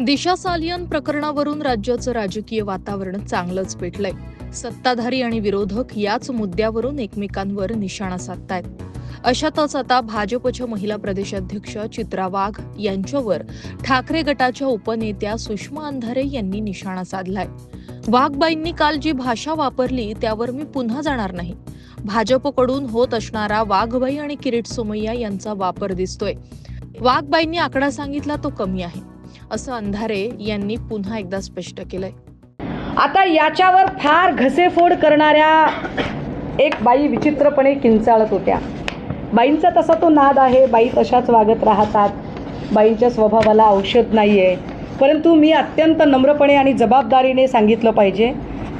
दिशा सालियन प्रकरणावरून राज्याचं राजकीय वातावरण चांगलंच पेटलंय. सत्ताधारी आणि विरोधक याच मुद्द्यावरून एकमेकांवर निशाणा साधतायत. अशातच आता भाजपच्या महिला प्रदेशाध्यक्ष चित्रा वाघ यांच्यावर ठाकरे गटाच्या उपनेत्या सुषमा अंधारे यांनी निशाणा साधलाय. वाघबाईंनी काल जी भाषा वापरली त्यावर मी पुन्हा जाणार नाही. भाजपकडून होत असणारा वाघबाई आणि किरीट सोमय्या यांचा वापर दिसतोय. वाघबाईंनी आकडा सांगितला तो कमी आहे. असं अंधारे यांनी पुन्हा एकदा स्पष्ट केलंय. आता याच्यावर फार घसेफोड करणाऱ्या एक बाई विचित्रपणे किंचाळत होत्या. बाईंचा तसा तो नाद आहे बाई तशाच वागत राहतात. बाईंच्या स्वभावाला औषध नाही आहे परंतु मी अत्यंत नम्रपणे आणि जबाबदारीने सांगितलं पाहिजे.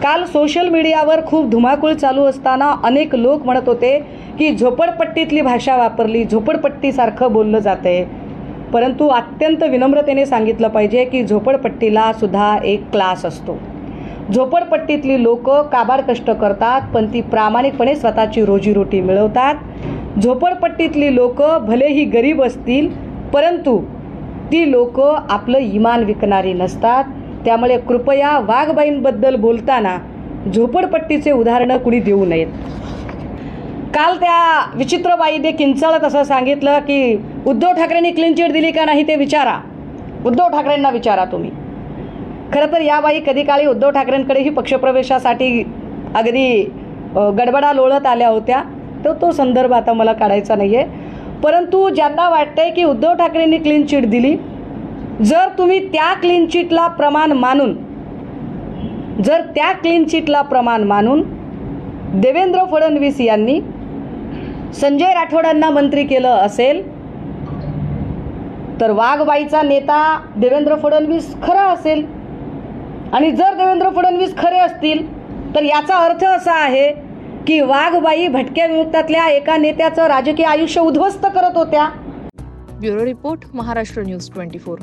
काल सोशल मीडियावर खूप धुमाकूळ चालू असताना अनेक लोक म्हणत होते की झोपडपट्टीतली भाषा वापरली झोपडपट्टीसारखं बोललं जाते परंतु अत्यंत विनम्रतेने सांगितलं पाहिजे की झोपडपट्टीला सुद्धा एक क्लास असतो. झोपडपट्टीतली लोक काबाड कष्ट करतात पण ती प्रामाणिकपणे स्वतःची रोजीरोटी मिळवतात. झोपडपट्टीतली लोक भलेही गरीब असतील परंतु ती लोक आपलं इमान विकणारी नसतात. त्यामुळे कृपया वाघबाईंबद्दल बोलताना झोपडपट्टीचे उदाहरणं कुणी देऊ नयेत. काल त्या विचित्रबाई ते किंचाळत असं सांगितलं की उद्धव ठाकरेंनी क्लीन चिट दिली का नाही ते विचारा. उद्धव ठाकरेंना विचारा तुम्ही. खरं तर या बाई कधी काळी उद्धव ठाकरेंकडेही पक्षप्रवेशासाठी अगदी गडबडा लोळत आल्या होत्या. तर तो संदर्भ आता मला काढायचा नाही आहे परंतु ज्यांना वाटतंय की उद्धव ठाकरेंनी क्लीन चिट दिली जर तुम्ही त्या क्लीन चिटला प्रमाण मानून जर त्या क्लीन चिटला प्रमाण मानून देवेंद्र फडणवीस यांनी संजय राठोडांना मंत्री केलं असेल तर वाघबाईचा नेता देवेंद्र फडणवीस खरा असेल. आणि जर देवेंद्र फडणवीस खरे असतील तर याचा अर्थ असा आहे की वाघबाई भटक्या विमुक्तातल्या एका नेत्याचं राजकीय आयुष्य उद्ध्वस्त करत होत्या. Bureau report Maharashtra news twenty four.